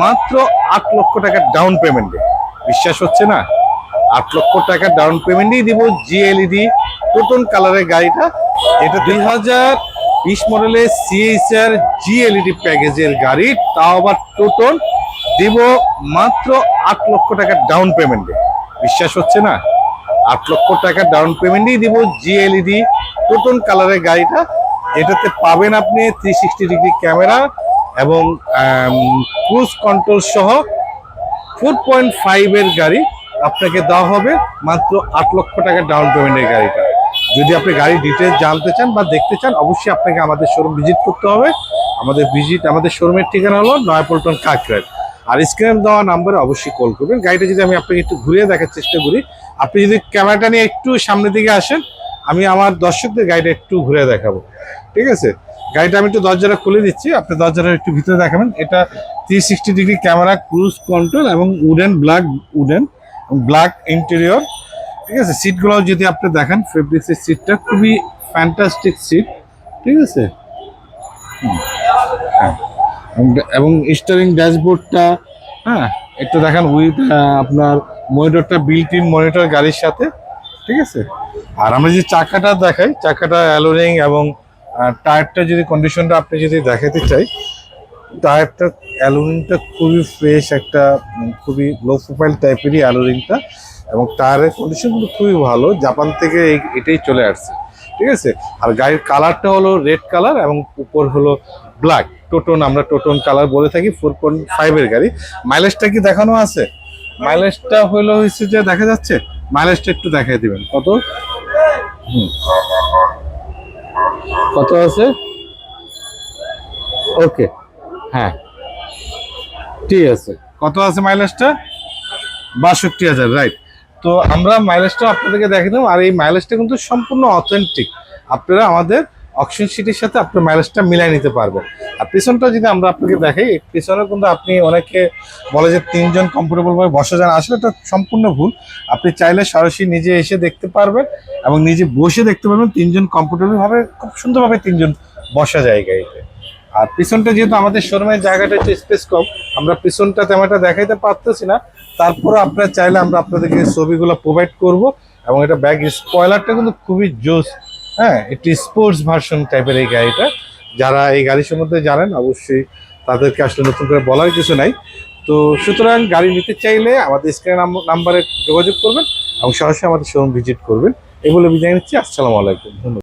মাত্র আট লক্ষ টাকার ডাউন পেমেন্টে বিশ্বাস হচ্ছে না? আট লক্ষ টাকার ডাউন পেমেন্টই দিব জিএলইডি টোটন কালারের গাড়িটা। এটা দুই হাজার বিশ মডেলের সিএইচআর জিএলইডি প্যাকেজের গাড়ি, তাও আবার টোটন দিব মাত্র আট লক্ষ টাকার ডাউন পেমেন্টে বিশ্বাস হচ্ছে না? আট লক্ষ টাকার ডাউন পেমেন্টই দিব জিএলইডি টোটন কালারের গাড়িটা। এটাতে পাবেন আপনি থ্রি সিক্সটি ডিগ্রি ক্যামেরা এবং ক্রুজ কন্ট্রোল সহ ফোর পয়েন্ট ফাইভের গাড়ি আপনাকে দেওয়া হবে, মাত্র আট লক্ষ টাকা ডাউন পেমেন্টের গাড়িটা। যদি আপনি গাড়ি ডিটেলস জানতে চান বা দেখতে চান, অবশ্যই আপনাকে আমাদের শোরুম ভিজিট করতে হবে। আমাদের ভিজিট আমাদের শোরুমের ঠিকানা হলো নয়াপল্টন কাকরাট আর স্ক্রিনে দেওয়া নাম্বারে অবশ্যই কল করবেন। গাড়িটা যদি আমি আপনাকে একটু ঘুরিয়ে দেখার চেষ্টা করি, আপনি যদি ক্যামেরাটা নিয়ে একটু সামনের দিকে আসেন আমি আমার দর্শকদের গাড়িটা একটু ঘুরে দেখাবো। ঠিক আছে? গাড়িটা আমি একটু দরজাটা খুলে দিচ্ছি। আপনি দরজাটা একটু ভিতরে দেখাবেন। এটা three sixty degree camera cruise control এবং wooden black wooden black interior ঠিক আছে? সিটগুলো যদি আপনি দেখেন ফেব্রিক্সের সিটটা খুবই ফ্যান্টাস্টিক সিট ঠিক আছে? হ্যাঁ। এবং- স্টারিং ড্যাশবোর্ডটা হ্যাঁ একটু দেখেন উইথ আপনার মনিটরটা বিল্ট ইন মনিটর গাড়ির সাথে। ঠিক আছে? আর আমরা যে চাকাটা দেখাই, চাকাটা অ্যালোরিং এবং টায়ারটা যদি কন্ডিশনটা আপনি যদি দেখাতে চাই, টায়ারটা, অ্যালোরিংটা খুবই ফ্রেশ একটা খুবই লো প্রোফাইল টাইপেরই অ্যালোরিংটা এবং টায়ারের কন্ডিশন কিন্তু খুবই ভালো। জাপান থেকে এটাই চলে আসছে। ঠিক আছে? আর গাড়ির কালারটা হলো রেড কালার এবং উপর হলো ব্ল্যাক টোটন আমরা টোটন কালার বলে থাকি ফোর পয়েন্ট ফাইভের গাড়ি। মাইলেজটা কি দেখানো আছে? মাইলেজটা হলো হচ্ছে যে, দেখা যাচ্ছে? মাইলেজটা একটু দেখাই দিবেন। কত। কত আছে? ওকে। হ্যাঁ। ঠিক আছে। কত আছে মাইলেজটা? বাষট্টি হাজার, রাইট। তো আমরা মাইলেজটা আপনাদেরকে দেখে দেবো আর এই মাইলেজটা কিন্তু সম্পূর্ণ অথেন্টিক আপনারা আমাদের অকশন সিটির সাথে আপনার মাইলেজটা মিলাই নিতে পারবেন। আর পিছনটা যদি আমরা আপনাকে দেখাই, পিছনে কিন্তু আপনি অনেকে বলে যে তিনজন কমফোর্টেবলভাবে বসা যান আসলে এটা সম্পূর্ণ ভুল। আপনি চাইলে সরাসরি নিজে এসে দেখতে পারবেন এবং নিজে বসে দেখতে পারবেন তিনজন কমফোর্টেবলভাবে খুব সুন্দরভাবে তিনজন বসা যায় গাড়িতে আর পিছনটা যেহেতু আমাদের শোরুমের জায়গাটা একটু স্পেস কম, আমরা পিছনটা তেমনটা দেখাইতে পারতেছি না। তারপরে আপনারা চাইলে আমরা আপনাদেরকে ছবিগুলো প্রোভাইড করব এবং এটা ব্যাগ স্পয়লারটা কিন্তু খুবই জোস। হ্যাঁ একটি স্পোর্টস ভার্সন টাইপের এই গাড়িটা। যারা এই গাড়ি সম্বন্ধে জানেন, অবশ্যই তাদেরকে আসলে নতুন করে বলার কিছু নাই। তো সুতরাং গাড়ি নিতে চাইলে আমাদের স্ক্রিন নাম্বারে যোগাযোগ করবেন এবং সরাসরি আমাদের শোরুম ভিজিট করবেন। এগুলো বিদায় নিচ্ছি। আসসালামু আলাইকুম। ধন্যবাদ।